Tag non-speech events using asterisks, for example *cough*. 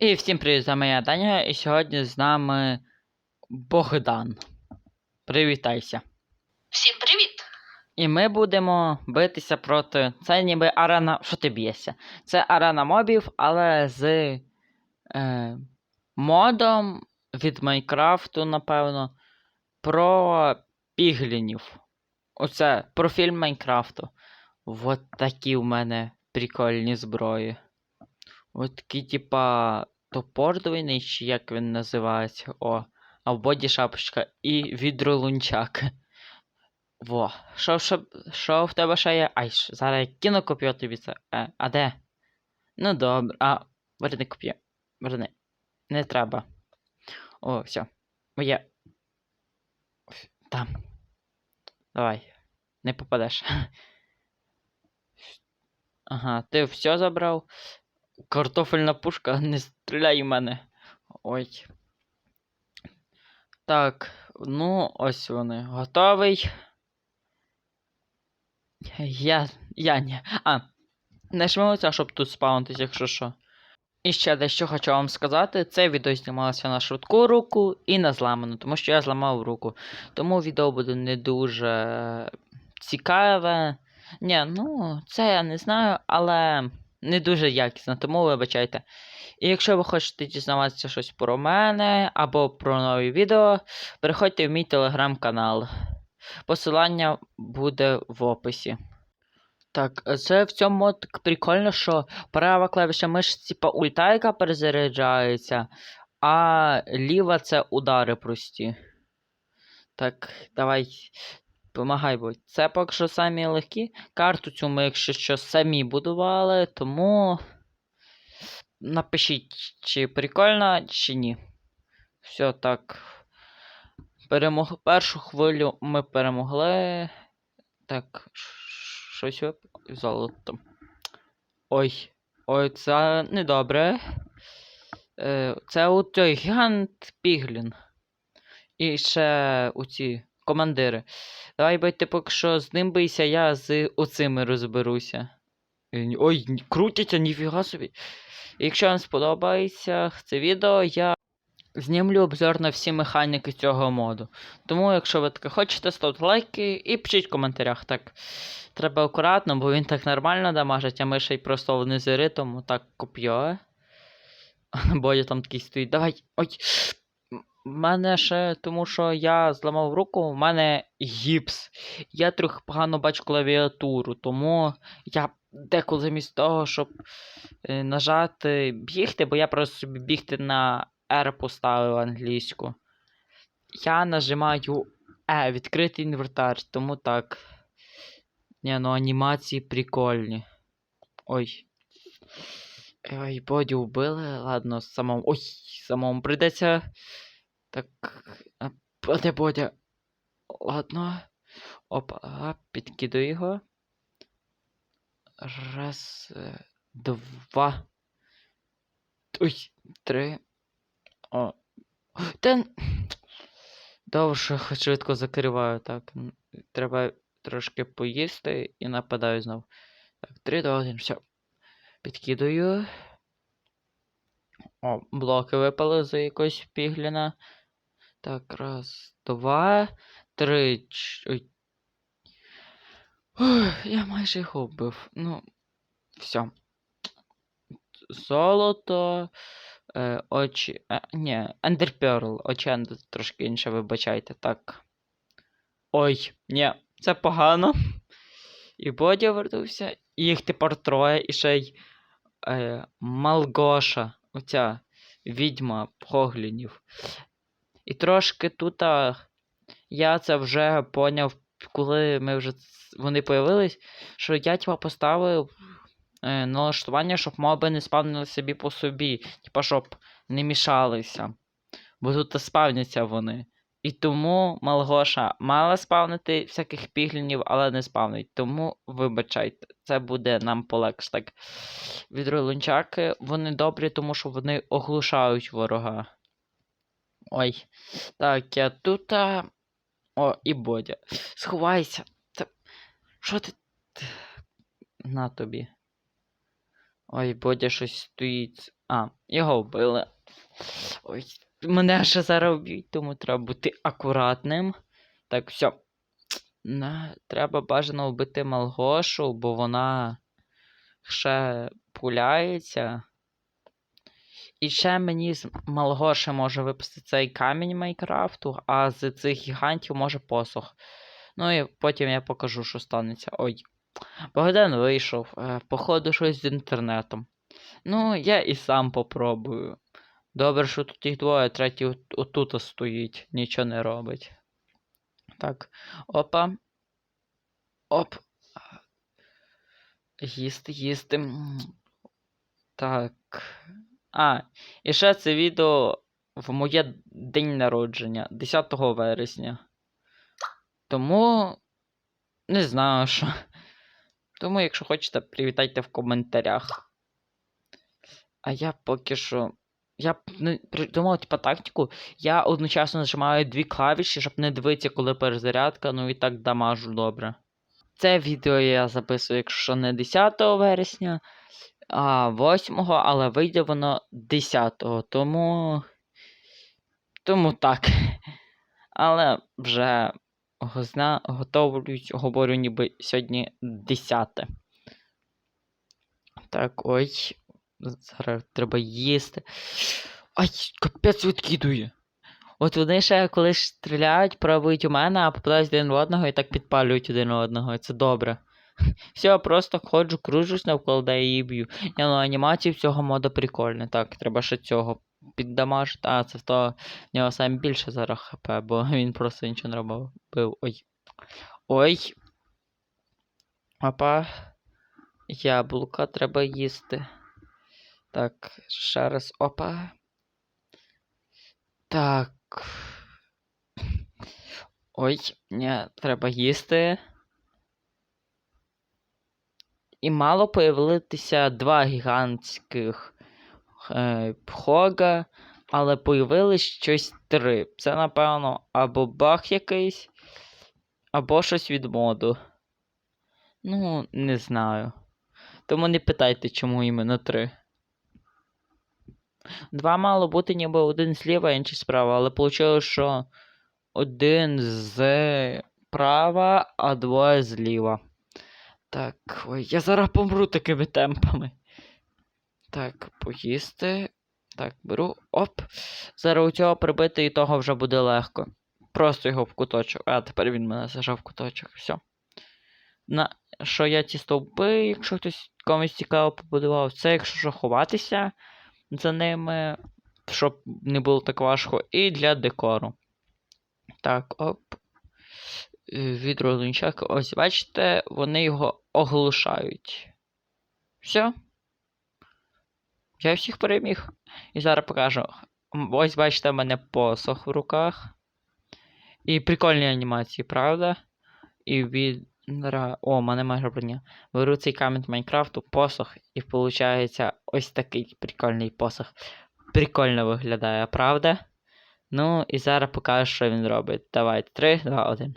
І всім привіт, з вами я Даня, і сьогодні з нами Богдан. Привітайся. Всім привіт! І ми будемо битися проти. Це ніби арена. Що ти б'єшся? Це арена мобів, але з е, модом від Майнкрафту, напевно, про піглінів. Оце профіль Майнкрафту. От такі в мене прикольні зброї. От такі, типа, топор двойний, чи як він називається. О, а в боді шапочка і відролунчак. Во. Що, що, що в тебе ще є? Ай, зараз я кину коп'ю тобі це. Е, а де? Ну добре. А, верни коп'ю. Верни. Не треба. О, все. Моє. Там. Давай. Не попадеш. *laughs* Ага, ти все забрав. Картофельна пушка, *laughs* не стріляй в мене. Ой. Так, ну, ось вони. Готовий. Я. Я ні. А. Не шмилося, щоб тут спаунтись, якщо що. І ще дещо хочу вам сказати. Це відео знімалося на швидку руку і на зламану, тому що я зламав руку. Тому відео буде не дуже цікаве. Ні, ну, це я не знаю, але не дуже якісно, тому вибачайте. І якщо ви хочете дізнаватися щось про мене або про нові відео, переходьте в мій телеграм-канал. Посилання буде в описі. Так, це в цьому так прикольно, що права клавіша мишці типа ульта, яка перезаряджається, а ліва це удари прості. Так, давай. Помагай, бо це поки що самі легкі. Карту цю ми, якщо що, самі будували, тому напишіть, чи прикольно, чи ні. Все так. Перемог... Першу хвилю ми перемогли. Так, щось золото. Ой. Ой, це недобре. Е, це у той гігант Піглін. І ще у ці командири. Давай байте поки що з ним бийся, я з оцими розберуся. Е, Ой, крутяться, ніфіга собі. Якщо вам сподобається це відео, я знімлю обзор на всі механіки цього моду. Тому, якщо ви таке хочете, ставте лайки і пишіть в коментарях. Так, треба акуратно, бо він так нормально дамажить, а ми ще й просто внизи ритму так коп'є. *laughs* Бодя там такий стоїть. Давай. Ой. М- Мене ще, тому що я зламав руку, у мене гіпс. Я трохи погано бачу клавіатуру, тому я деколи замість того, щоб е, нажати бігти, бо я просто собі бігти на R поставив англійську. Я нажимаю E, відкритий інвертар, тому так. Ні, ну анімації прикольні. Ой. Ой, боді вбили. Ладно, самому. Ой, самому прийдеться. Так. а, Де? Ладно. Опа, підкидаю його. Раз, е, два. Ой, три. О. Та... Довше швидко закриваю, так. Треба трошки поїсти і нападаю знов. Так, 3, 2, 1, все. Підкидаю. О, блоки випали з якогось пігліна. Так, раз, два, три. Ой. Ух, я майже його вбив. Ну, все. Золото. Е, очі. Е, ні, Ендерперл. Очі Ендер трошки інше, вибачайте, так. Ой, ні, це погано. І Бодя вернувся. І їх тепер троє, і ще й е, Малгоша, оця відьма поглянів. І трошки тут я це вже поняв, коли ми вже вони появились, що я типа поставив е, налаштування, щоб моби не спавнили собі по собі. Типа, щоб не мішалися. Бо тут спавняться вони. І тому Малгоша мала спавнити всяких піглінів, але не спавнить. Тому вибачайте, це буде нам полегше. Так. Відролунчаки, вони добрі, тому що вони оглушають ворога. Ой. Так, я тут. А... О, і Бодя. Сховайся. Та... Що ти. На тобі. Ой, Бодя щось стоїть. А, його вбили. Ой, мене ще зараз вб'ють, тому треба бути акуратним. Так, все. На, треба бажано вбити Малгошу, бо вона ще пуляється. І ще мені з Малгоші може випустити цей камінь Майнкрафту, а з цих гігантів може посох. Ну і потім я покажу, що станеться. Ой. Богдан вийшов. Е, Походу, щось з інтернетом. Ну, я і сам попробую. Добре, що тут їх двоє, третій отут стоїть, нічого не робить. Так. Опа. Оп. Їсти, їсти. Так. А, і ще це відео в моє день народження, 10 вересня. Тому. Не знаю що. Тому, якщо хочете, привітайте в коментарях. А я поки що. Я не придумав, типа, тактику. Я одночасно нажимаю дві клавіші, щоб не дивитися, коли перезарядка, ну і так дамажу добре. Це відео я записую, якщо не 10 вересня, а 8, але вийде воно 10, тому. Тому так. Але вже гозна, готовлюсь, говорю, ніби сьогодні 10. Так, ой. Зараз треба їсти. Ай, капець відкидує. От вони ще коли стріляють, пробують у мене, а попадають один в одного і так підпалюють один одного. І це добре. Все, просто ходжу, кружусь навколо де її б'ю. Ні, ну анімації цього мода прикольна. Так, треба ще цього піддамажити. А, це в того в нього саме більше зараз хп, бо *laughs* він просто нічого не робив. Ой. Ой. Опа. Яблука треба їсти. Так, ще раз. Опа. Так. Ой, ні, треба їсти. І мало появилися два гігантських е, хога, але появилось щось три. Це, напевно, або баг якийсь, або щось від моду. Ну, не знаю. Тому не питайте, чому іменно три. Два мало бути ніби один зліва, інший справа, але вийшло, що один зправа, а двоє зліва. Так, ой, я зараз помру такими темпами. Так, поїсти. Так, беру. Оп. Зараз у цього прибити і того вже буде легко. Просто його в куточок. А, тепер він мене зажав в куточок. Все. На що я ці стовпи, якщо хтось комусь цікаво побудував, це якщо що ховатися за ними, щоб не було так важко, і для декору. Так, оп. Е, Відролинчак. Ось, бачите, вони його оглушають. Все. Я всіх переміг. І зараз покажу. Ось, бачите, в мене посох в руках. І прикольні анімації, правда? І від. О, мене майже броня. Беру цей камінь Майнкрафту, посох, і виходить ось такий прикольний посох. Прикольно виглядає, правда? Ну, і зараз покажу, що він робить. Давайте, 3, 2, 1.